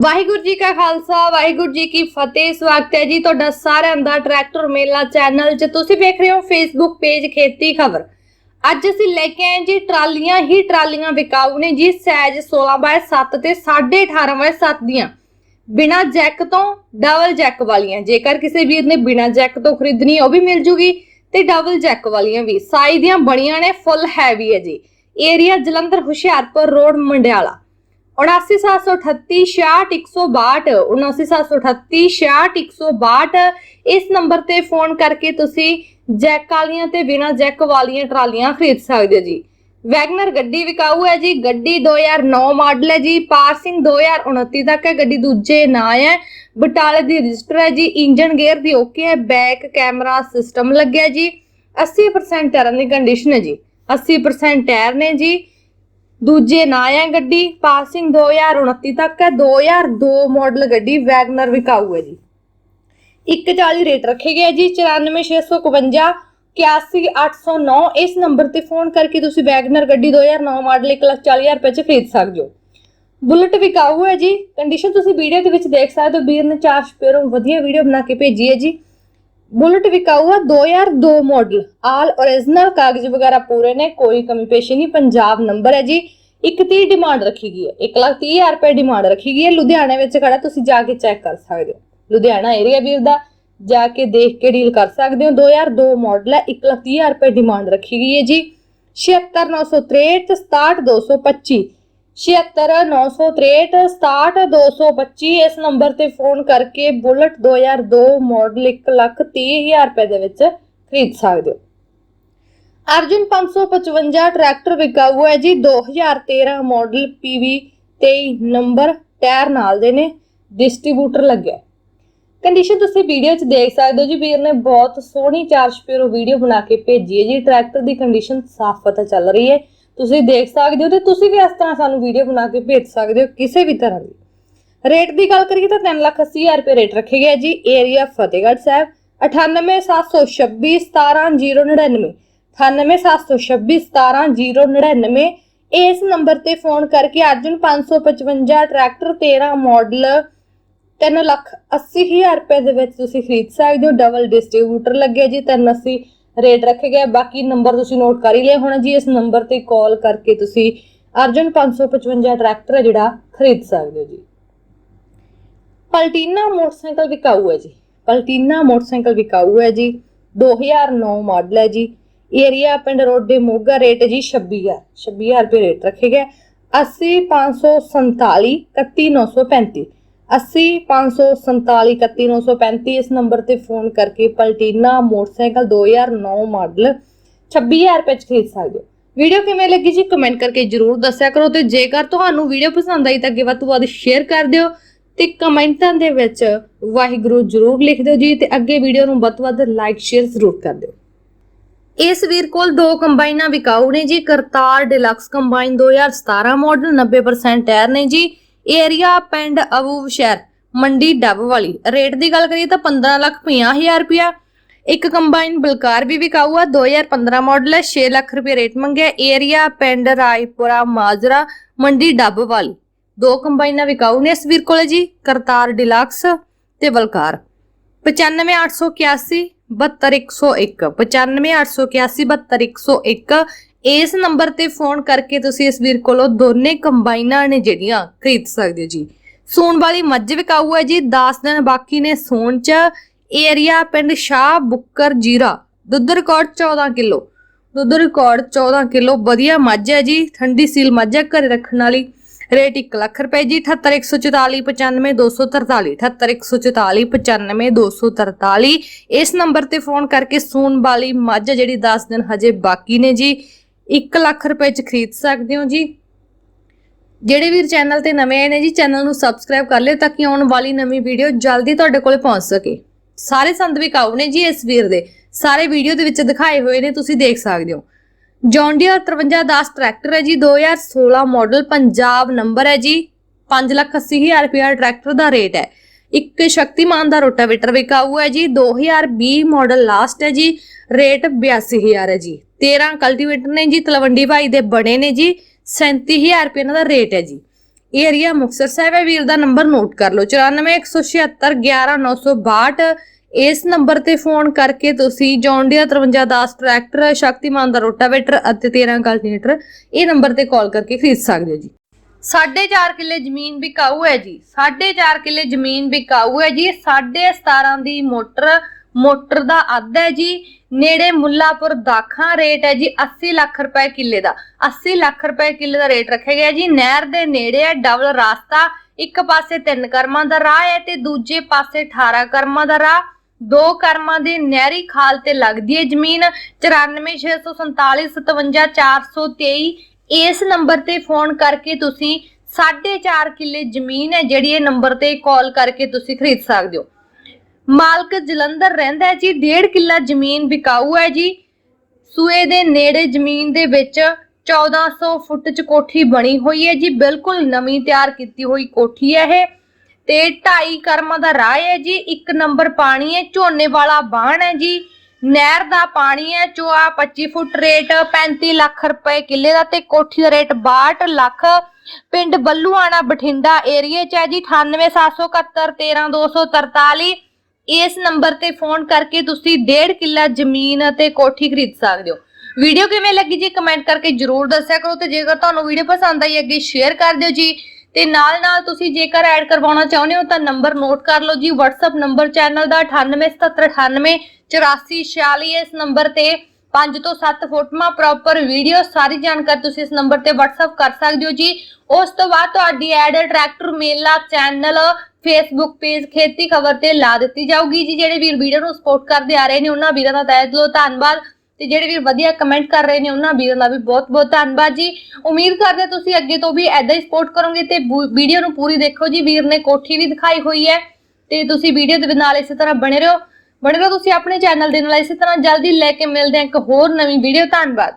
ਵਾਹਿਗੁਰੂ ਜੀ ਕਾ ਖਾਲਸਾ, ਵਾਹਿਗੁਰੂ ਜੀ ਕੀ ਫਤਿਹ। ਸਵਾਗਤ ਹੈ ਜੀ ਤੁਹਾਡਾ ਸਾਰਿਆਂ ਦਾ ਟਰੈਕਟਰ ਮੇਲਾ ਚੈਨਲ 'ਚ। ਤੁਸੀਂ ਵੇਖ ਰਹੇ ਹੋ ਫੇਸਬੁੱਕ ਪੇਜ ਖੇਤੀ ਖਬਰ। ਅੱਜ ਅਸੀਂ ਲੈ ਕੇ ਆਏ ਜੀ ਟਰਾਲੀਆਂ, ਹੀ ਟਰਾਲੀਆਂ ਵਿਕਾਊ ਨੇ ਜੀ ਸਾਈਜ਼ 16 ਬਾਏ 7 ਤੇ 18.5 ਬਾਏ 7 ਦੀਆਂ। ਬਿਨਾ ਜੈਕ ਤੋਂ ਡਬਲ ਜੈਕ ਵਾਲੀਆਂ। ਜੇਕਰ ਕਿਸੇ ਵੀਰ ਨੇ ਬਿਨਾ ਜੈਕ ਤੋਂ ਖਰੀਦਣੀ ਉਹ ਵੀ ਮਿਲ ਜੂਗੀ ਤੇ ਡਬਲ ਜੈਕ ਵਾਲੀਆਂ ਵੀ। ਸਾਈਜ਼ ਦੀਆਂ ਬਣੀਆਂ ਨੇ, ਫੁੱਲ ਹੈਵੀ ਹੈ ਜੀ। Area Jalandhar, Hoshiarpur road, Mandiala. 79738 66162 79738 66162 ਇਸ ਨੰਬਰ ਤੇ ਫੋਨ ਕਰਕੇ ਤੁਸੀਂ ਜੈਕ ਵਾਲੀਆਂ ਤੇ ਬਿਨਾਂ ਜੈਕ ਵਾਲੀਆਂ ਟਰਾਲੀਆਂ ਖਰੀਦ ਸਕਦੇ ਹੋ ਜੀ। ਵੈਗਨਰ ਗੱਡੀ ਵਿਕਾਊ ਹੈ ਜੀ, ਗੱਡੀ 2009 ਮਾਡਲ ਹੈ ਜੀ ਪਾਸਿੰਗ 2029 ਤੱਕ ਹੈ, ਗੱਡੀ ਦੂਜੇ ਨਾਂ ਹੈ, ਬਟਾਲੇ ਦੀ ਰਜਿਸਟਰ ਹੈ ਜੀ, ਇੰਜਨ ਗੇਅਰ ਦੀ ਓਕੇ ਹੈ, ਬੈਕ ਕੈਮਰਾ ਸਿਸਟਮ ਲੱਗਿਆ ਜੀ 80% ਟਾਇਰਾਂ ਦੀ ਕੰਡੀਸ਼ਨ ਹੈ ਜੀ 80% ਟਾਇਰ ਨੇ ਜੀ ਦੂਜੇ ਨਾਂ ਹੈ ਗੱਡੀ ਪਾਸਿੰਗ 2029 ਤੱਕ ਹੈ 2002 ਮਾਡਲ ਗੱਡੀ ਵੈਗਨਰ ਵਿਕਾਊ ਹੈ ਜੀ। 140 ਰੇਟ ਰੱਖੇ ਗਏ ਜੀ 94651 81809 ਇਸ ਨੰਬਰ ਤੇ ਫੋਨ ਕਰਕੇ ਤੁਸੀਂ ਵੈਗਨਰ ਗੱਡੀ 2009 ਮਾਡਲ 140000 ਰੁਪਏ ਚ ਖਰੀਦ ਸਕਦੇ ਹੋ। ਬੁਲਟ ਵਿਕਾਊ ਹੈ ਜੀ ਕੰਡੀਸ਼ਨ ਤੁਸੀਂ ਵੀਡੀਓ ਦੇ ਵਿੱਚ ਦੇਖ ਸਕਦੇ ਹੋ, ਵੀਰ ਨੇ ਚਾਰ ਸਪੇਰੋਂ ਵਧੀਆ ਵੀਡੀਓ ਬਣਾ ਕੇ ਭੇਜੀ ਹੈ ਜੀ। ਬੁਲਟ ਵਿਕਾਊ ਹੈ 2002 ਮਾਡਲ ਆਲ origignal ਕਾਗਜ਼ ਵਗੈਰਾ ਪੂਰੇ ਨੇ, ਕੋਈ ਕਮੀ ਪੇਸ਼ੀ ਨਹੀਂ, ਪੰਜਾਬ ਨੰਬਰ ਹੈ ਜੀ। 130 ਡਿਮਾਂਡ ਰੱਖੀ ਗਈ ਹੈ। 130000 ਰੁਪਏ ਡਿਮਾਂਡ ਰੱਖੀ ਗਈ ਹੈ। ਲੁਧਿਆਣਾ ਵਿੱਚ ਖੜਾ, ਤੁਸੀਂ ਜਾ ਕੇ ਚੈੱਕ ਕਰ ਸਕਦੇ ਹੋ। ਲੁਧਿਆਣਾ ਏਰੀਆ ਵੀਰ ਦਾ, ਜਾ ਕੇ ਦੇਖ ਕੇ ਡੀਲ ਕਰ ਸਕਦੇ ਹੋ। 2002 ਮਾਡਲ ਹੈ 130000 ਰੁਪਏ ਡਿਮਾਂਡ ਰੱਖੀ ਗਈ ਹੈ ਜੀ। 76963 67225 76963 67225 ਇਸ ਨੰਬਰ ਤੇ ਫੋਨ ਕਰਕੇ ਬੁਲਟ 2002 ਮਾਡਲ 130000 ਰੁਪਏ ਦੇ ਵਿੱਚ ਖਰੀਦ ਸਕਦੇ ਹੋ। ਅਰਜੁਨ 555 ਟਰੈਕਟਰ ਵਿਕਾਊ ਹੈ ਜੀ 2013 ਮਾਡਲ PV 23 ਨੰਬਰ ਟਾਇਰ ਨਾਲ ਦੇ ਨੇ, ਡਿਸਟ੍ਰੀਬਿਊਟਰ ਲੱਗਿਆ। ਕੰਡੀਸ਼ਨ ਤੁਸੀਂ ਵੀਡੀਓ 'ਚ ਦੇਖ ਸਕਦੇ ਹੋ ਜੀ, ਵੀਰ ਨੇ ਬਹੁਤ ਸੋਹਣੀ ਚਾਰ ਸਪੇਰੋ ਵੀਡੀਓ ਬਣਾ ਕੇ ਭੇਜੀ ਹੈ ਜੀ, ਟਰੈਕਟਰ ਦੀ ਕੰਡੀਸ਼ਨ ਸਾਫ਼ ਪਤਾ ਚੱਲ ਰਹੀ ਹੈ। ਤੁਸੀਂ ਦੇਖ ਸਕਦੇ ਹੋ ਤੇ ਤੁਸੀਂ ਵੀ ਇਸ ਤਰ੍ਹਾਂ ਸਾਨੂੰ ਵੀਡੀਓ ਬਣਾ ਕੇ ਭੇਜ ਸਕਦੇ ਹੋ ਕਿਸੇ ਵੀ ਤਰ੍ਹਾਂ ਦੀ। ਰੇਟ ਦੀ ਗੱਲ ਕਰੀਏ ਤਾਂ 380000 ਰੁਪਏ ਰੇਟ ਰੱਖੇ ਗਏ ਜੀ ਏਰੀਆ ਫਤਿਹਗੜ੍ਹ ਸਾਹਿਬ 98726 17099 98726 17099 ਇਸ ਨੰਬਰ ਤੇ ਫੋਨ ਕਰਕੇ ਅਰਜੁਨ 555 ਟਰੈਕਟਰ 13 ਮਾਡਲ 3 ਲੱਖ 80 ਹਜ਼ਾਰ ਰੁਪਏ ਦੇ ਵਿੱਚ ਤੁਸੀਂ ਖਰੀਦ ਸਕਦੇ ਹੋ। ਡਬਲ ਡਿਸਟ੍ਰੀਬਿਊਟਰ ਲੱਗਿਆ ਜੀ 380 ਰੇਟ ਰੱਖੇ ਗਏ ਬਾਕੀ ਨੰਬਰ ਤੁਸੀਂ ਨੋਟ ਕਰ ਹੀ ਲਿਆ ਹੋਣਾ ਜੀ। ਇਸ ਨੰਬਰ ਤੇ ਕਾਲ ਕਰਕੇ ਤੁਸੀਂ ਅਰਜੁਨ 555 ਟਰੈਕਟਰ ਹੈ ਜਿਹੜਾ ਖਰੀਦ ਸਕਦੇ ਹੋ ਜੀ। ਪਲਟੀਨਾ ਮੋਟਰਸਾਈਕਲ ਵਿਕਾਊ ਹੈ ਜੀ। ਪਲਟੀਨਾ ਮੋਟਰਸਾਈਕਲ ਵਿਕਾਊ ਹੈ ਜੀ। 2009 ਮਾਡਲ ਹੈ ਜੀ। ਏਰੀਆ ਪਿੰਡ ਰੋਡੇ ਮੋਗਾ ਰੇਟ ਹੈ ਜੀ 26000 26000 ਰੁਪਏ ਰੇਟ ਰੱਖੇ ਗਏ। 80547 31935 80547 31935 ਇਸ ਨੰਬਰ ਤੇ ਫੋਨ ਕਰਕੇ ਪਲਟੀਨਾ ਮੋਟਰਸਾਈਕਲ 2009 ਮਾਡਲ 26000 ਰੁਪਏ ਚ ਖਰੀਦ ਸਕਦੇ ਹੋ। ਵੀਡੀਓ ਕਿਵੇਂ ਲੱਗੀ ਜੀ ਕਮੈਂਟ ਕਰਕੇ ਜਰੂਰ ਦੱਸਿਆ ਕਰੋ ਤੇ ਜੇਕਰ ਤੁਹਾਨੂੰ ਵੀਡੀਓ ਪਸੰਦ ਆਈ ਤਾਂ ਅੱਗੇ ਵੱਧ ਤੋਂ ਵੱਧ ਸ਼ੇਅਰ ਕਰ ਦਿਓ ਤੇ ਕਮੈਂਟਾਂ ਦੇ ਵਿੱਚ ਵਾਹਿਗੁਰੂ ਜਰੂਰ ਲਿਖ ਦਿਓ ਜੀ ਤੇ ਅੱਗੇ ਵੀਡੀਓ ਨੂੰ ਵੱਧ ਤੋਂ ਵੱਧ ਲਾਈਕ, ਸ਼ੇਅਰ ਜ਼ਰੂਰ ਕਰ ਦਿਓ। ਇਸ ਵੀਰ ਕੋਲ ਦੋ ਕੰਬਾਈਨਾਂ ਵਿਕਾਊ ਨੇ ਜੀ, Kartar deluxe combine 2017 model 90% tyre ਨੇ ਜੀ। ਏਰੀਆ ਪਿੰਡ ਅਬੂ ਸ਼ਹਿਰ, ਮੰਡੀ ਡੱਬ ਵਾਲੀ। ਰੇਟ ਦੀ ਗੱਲ ਕਰੀਏ ਤਾਂ 15 ਲੱਖ 50000 ਰੁਪਿਆ ਇੱਕ ਕੰਬਾਈਨ ਬਲਕਾਰ ਵੀ ਵਿਕਾਊ ਆ 2015 ਮਾਡਲ ਹੈ 6 ਲੱਖ ਰੁਪਏ ਰੇਟ ਮੰਗਿਆ। ਏਰੀਆ ਪਿੰਡ ਰਾਏਪੁਰਾ, ਮਾਜਰਾ, ਮੰਡੀ ਡੱਬ ਵਾਲੀ। ਦੋ ਕੰਬਾਈਨਾਂ ਵਿਕਾਊ ਨੇ ਇਸ ਵੀਰ ਕੋਲੇ ਜੀ, ਕਰਤਾਰ ਡਿਲਕਸ ਤੇ ਬਲਕਾਰ। 95881 72101 95881 72101 ਇਸ ਨੰਬਰ ਤੇ ਫੋਨ ਕਰਕੇ ਤੁਸੀਂ ਇਸ ਵੀਰ ਕੋਲੋਂ ਦੋਨੇ ਕੰਬਾਈਨਾਂ ਨੇ ਜਿਹੜੀਆਂ ਖਰੀਦ ਸਕਦੇ ਹੋ ਜੀ। ਸੂਣ ਵਾਲੀ ਮੱਝ ਵਿਕਾਊ ਹੈ ਜੀ 10 ਦਿਨ ਬਾਕੀ ਨੇ ਸੂਣ ਚ। ਏਰੀਆ ਪਿੰਡ ਸ਼ਾਹ ਬੁੱਕਰ ਜੀਰਾ, ਦੁੱਧ ਰਿਕਾਰਡ 14 ਕਿਲੋ। ਦੁੱਧ ਰਿਕਾਰਡ 14 ਕਿਲੋ, ਵਧੀਆ ਮੱਝ ਹੈ ਜੀ, ਠੰਡੀ ਸੀਲ ਮੱਝ ਹੈ ਘਰੇ ਰੱਖਣ ਵਾਲੀ। ਰੇਟ 1 ਲੱਖ ਰੁਪਏ ਜੀ 78144 95243 78144 95243 ਇਸ ਨੰਬਰ ਤੇ ਫੋਨ ਕਰਕੇ ਸੂਣ ਵਾਲੀ ਮੱਝ ਜਿਹੜੀ 10 ਦਿਨ ਹਜੇ ਬਾਕੀ ਨੇ ਜੀ 1 ਲੱਖ ਰੁਪਏ ਚ ਖਰੀਦ ਸਕਦੇ ਹੋ ਜੀ। ਜਿਹੜੇ ਵੀਰ ਚੈਨਲ ਤੇ ਨਵੇਂ ਆਏ ਨੇ ਜੀ, ਚੈਨਲ ਨੂੰ ਸਬਸਕ੍ਰਾਈਬ ਕਰ ਲਿਓ ਤਾਂ ਕਿ ਆਉਣ ਵਾਲੀ ਨਵੀਂ ਵੀਡੀਓ ਜਲਦੀ ਤੁਹਾਡੇ ਕੋਲ ਪਹੁੰਚ ਸਕੇ। ਸਾਰੇ ਸੰਦ ਵਿਕਾਊ ਨੇ ਜੀ ਇਸ ਵੀਰ ਦੇ। ਸਾਰੇ ਵੀਡੀਓ ਦੇ ਵਿੱਚ ਦਿਖਾਏ ਹੋਏ ਨੇ, ਤੁਸੀਂ ਦੇਖ ਸਕਦੇ ਹੋ। ਜੌਂਡੀਅਰ 5310 ਟਰੈਕਟਰ ਹੈ ਜੀ 2016 ਮਾਡਲ ਪੰਜਾਬ ਨੰਬਰ ਹੈ ਜੀ 580000 ਰੁਪਏ ਟਰੈਕਟਰ ਦਾ ਰੇਟ ਹੈ। ਇੱਕ ਸ਼ਕਤੀਮਾਨ ਦਾ ਰੋਟਾਵੇਟਰ ਵਿਕਾਊ ਹੈ ਜੀ 2020 ਮਾਡਲ ਲਾਸਟ ਹੈ ਜੀ ਰੇਟ 82000 ਹੈ ਜੀ। 13 ਕਲਟੀਵੇਟਰ ਨੇ ਜੀ, ਤਲਵੰਡੀ ਭਾਈ ਦੇ ਬਣੇ ਨੇ ਜੀ 37000 ਰੁਪਏ ਇਹਨਾਂ ਦਾ ਰੇਟ ਹੈ ਜੀ। ਏਰੀਆ ਮੁਕਤਸਰ ਸਾਹਿਬ ਹੈ, ਵੀਰ ਦਾ ਨੰਬਰ ਨੋਟ ਕਰ ਲਓ। 9417711962 ਇਸ ਨੰਬਰ ਤੇ ਫੋਨ ਕਰਕੇ ਤੁਸੀਂ ਜੌਂਡੀਆ 5310 ਟਰੈਕਟਰ, ਸ਼ਕਤੀਮਾਨ ਦਾ ਰੋਟਾਵੇਟਰ ਅਤੇ 13 ਕਲਟੀਵੇਟਰ ਇਹ ਨੰਬਰ ਤੇ ਕਾਲ ਕਰਕੇ ਖਰੀਦ ਸਕਦੇ ਹੋ ਜੀ। 4.5 ਕਿੱਲੇ ਜ਼ਮੀਨ ਵਿਕਾਊ ਹੈ ਜੀ। 4.5 ਕਿੱਲੇ ਜ਼ਮੀਨ ਵਿਕਾਊ ਹੈ ਜੀ। 17.5 ਦੀ ਮੋਟਰ ਮੋਟਰ ਦਾ ਅੱਧ ਹੈ ਜੀ। ਨੇੜੇ ਮੁੱਲਾਪੁਰ ਦਾਖਾਂ ਰੇਟ ਹੈ ਜੀ 80 ਲੱਖ ਰੁਪਏ ਕਿੱਲੇ ਦਾ। 80 ਲੱਖ ਰੁਪਏ ਕਿੱਲੇ ਦਾ ਰੇਟ ਰੱਖਿਆ ਗਿਆ ਜੀ। ਨਹਿਰ ਦੇ ਨੇੜੇ ਹੈ, ਡਬਲ ਰਾਸਤਾ। ਇੱਕ ਪਾਸੇ ਤਿੰਨ ਕਰਮਾਂ ਦਾ ਰਾਹ ਹੈ ਤੇ ਦੂਜੇ ਪਾਸੇ 18 ਕਰਮਾਂ ਦਾ ਰਾਹ। ਦੋ ਕਰਮਾਂ ਦੇ ਨਹਿਰੀ ਖਾਲ ਤੇ ਲੱਗਦੀ ਹੈ ਜ਼ਮੀਨ 9464475423 ਇਸ ਨੰਬਰ ਤੇ ਫੋਨ ਕਰਕੇ ਤੁਸੀਂ 4.5 ਕਿੱਲੇ ਜ਼ਮੀਨ ਹੈ ਜਿਹੜੀ ਇਹ ਨੰਬਰ ਤੇ ਕਾਲ ਕਰਕੇ ਤੁਸੀਂ ਖਰੀਦ ਸਕਦੇ ਹੋ। ਮਾਲਕ ਜਲੰਧਰ ਰਹਿੰਦਾ ਹੈ ਜੀ 1.5 ਕਿੱਲਾ ਜ਼ਮੀਨ ਵਿਕਾਊ ਹੈ ਜੀ। ਸੂਏ ਦੇ ਨੇੜੇ ਜ਼ਮੀਨ ਦੇ ਵਿੱਚ 1400 ਫੁੱਟ ਚ ਕੋਠੀ ਬਣੀ ਹੋਈ ਹੈ ਜੀ, ਬਿਲਕੁਲ ਨਵੀਂ ਤਿਆਰ ਕੀਤੀ ਹੋਈ ਕੋਠੀ ਹੈ ਇਹ। ਤੇ ਢਾਈ ਕਰਮਾਂ ਦਾ ਰਾਹ ਹੈ ਜੀ, ਇੱਕ ਨੰਬਰ ਪਾਣੀ ਹੈ, ਝੋਨੇ ਵਾਲਾ ਬਾਣ ਹੈ ਜੀ। ਨਹਿਰ ਦਾ ਪਾਣੀ ਹੈ ਚੋਆ 25 ਫੁੱਟ ਰੇਟ 35 ਲੱਖ ਰੁਪਏ ਕਿੱਲੇ ਦਾ ਤੇ ਕੋਠੀ ਦਾ ਰੇਟ 62 ਲੱਖ। ਪਿੰਡ ਬੱਲੂਆਣਾ ਬਠਿੰਡਾ ਏਰੀਏ ਚ ਹੈ ਜੀ 98771 13243 ਇਸ ਨੰਬਰ ਤੇ ਫੋਨ ਕਰਕੇ ਤੁਸੀਂ 1.5 ਕਿੱਲਾ ਜ਼ਮੀਨ ਅਤੇ ਕੋਠੀ ਖਰੀਦ ਸਕਦੇ ਹੋ। ਵੀਡੀਓ ਕਿਵੇਂ ਲੱਗੀ ਜੀ, ਕਮੈਂਟ ਕਰਕੇ ਜਰੂਰ ਦੱਸਿਆ ਕਰੋ ਤੇ ਜੇਕਰ ਤੁਹਾਨੂੰ ਵੀਡੀਓ ਪਸੰਦ ਆਈ, ਅੱਗੇ ਸ਼ੇਅਰ ਕਰ ਦਿਓ ਜੀ। ਤੇ ਨਾਲ ਨਾਲ ਤੁਸੀਂ ਜੇਕਰ ਐਡ ਕਰਵਾਉਣਾ ਚਾਹੁੰਦੇ ਹੋ ਤਾਂ ਨੰਬਰ ਨੋਟ ਕਰ ਲਓ ਜੀ, WhatsApp ਨੰਬਰ ਚੈਨਲ ਦਾ 9877988446 ਇਸ ਨੰਬਰ ਤੇ 5 ਤੋਂ 7 ਫੋਟੋਆਂ ਪ੍ਰੋਪਰ ਵੀਡੀਓ ਸਾਰੀ ਜਾਣਕਾਰੀ ਤੁਸੀਂ ਇਸ ਨੰਬਰ ਤੇ WhatsApp ਕਰ ਸਕਦੇ ਹੋ ਜੀ। ਉਸ ਤੋਂ ਬਾਅਦ ਤੁਹਾਡੀ ad tractor Mela channel Facebook page ਖੇਤੀ ਖਬਰ ਤੇ ਲਾ ਦਿੱਤੀ ਜਾਊਗੀ ਜੀ। ਜਿਹੜੇ ਵੀਰ ਵੀਡੀਓ ਨੂੰ ਸਪੋਰਟ ਕਰਦੇ ਆ ਰਹੇ ਨੇ, ਉਹਨਾਂ ਵੀਰਾਂ ਦਾ ਤਹਿ ਦਿਲੋਂ ਧੰਨਵਾਦ। ਤੇ ਜਿਹੜੇ ਵੀਰ ਵਧੀਆ ਕਮੈਂਟ ਕਰ ਰਹੇ ਨੇ, ਉਹਨਾਂ ਵੀਰਾਂ ਦਾ ਵੀ ਬਹੁਤ ਬਹੁਤ ਧੰਨਵਾਦ ਜੀ। ਉਮੀਦ ਕਰਦੇ ਤੁਸੀਂ ਅੱਗੇ ਤੋਂ ਵੀ ਐਦਾਂ ਹੀ ਸਪੋਰਟ ਕਰੋਗੇ ਤੇ ਵੀਡੀਓ ਨੂੰ ਪੂਰੀ ਦੇਖੋ ਜੀ। ਵੀਰ ਨੇ ਕੋਠੀ ਵੀ ਦਿਖਾਈ ਹੋਈ ਹੈ ਤੇ ਤੁਸੀਂ ਵੀਡੀਓ ਦੇ ਨਾਲ ਇਸੇ ਤਰ੍ਹਾਂ ਬਣੇ ਰਹੋ। ਬਣੇ ਰਹੋ ਤੁਸੀਂ ਆਪਣੇ ਚੈਨਲ ਦੇ ਨਾਲ। ਇਸੇ ਤਰ੍ਹਾਂ ਜਲਦੀ ਲੈ ਕੇ ਮਿਲਦੇ ਹਾਂ ਇੱਕ ਹੋਰ ਨਵੀਂ ਵੀਡੀਓ ਧੰਨਵਾਦ।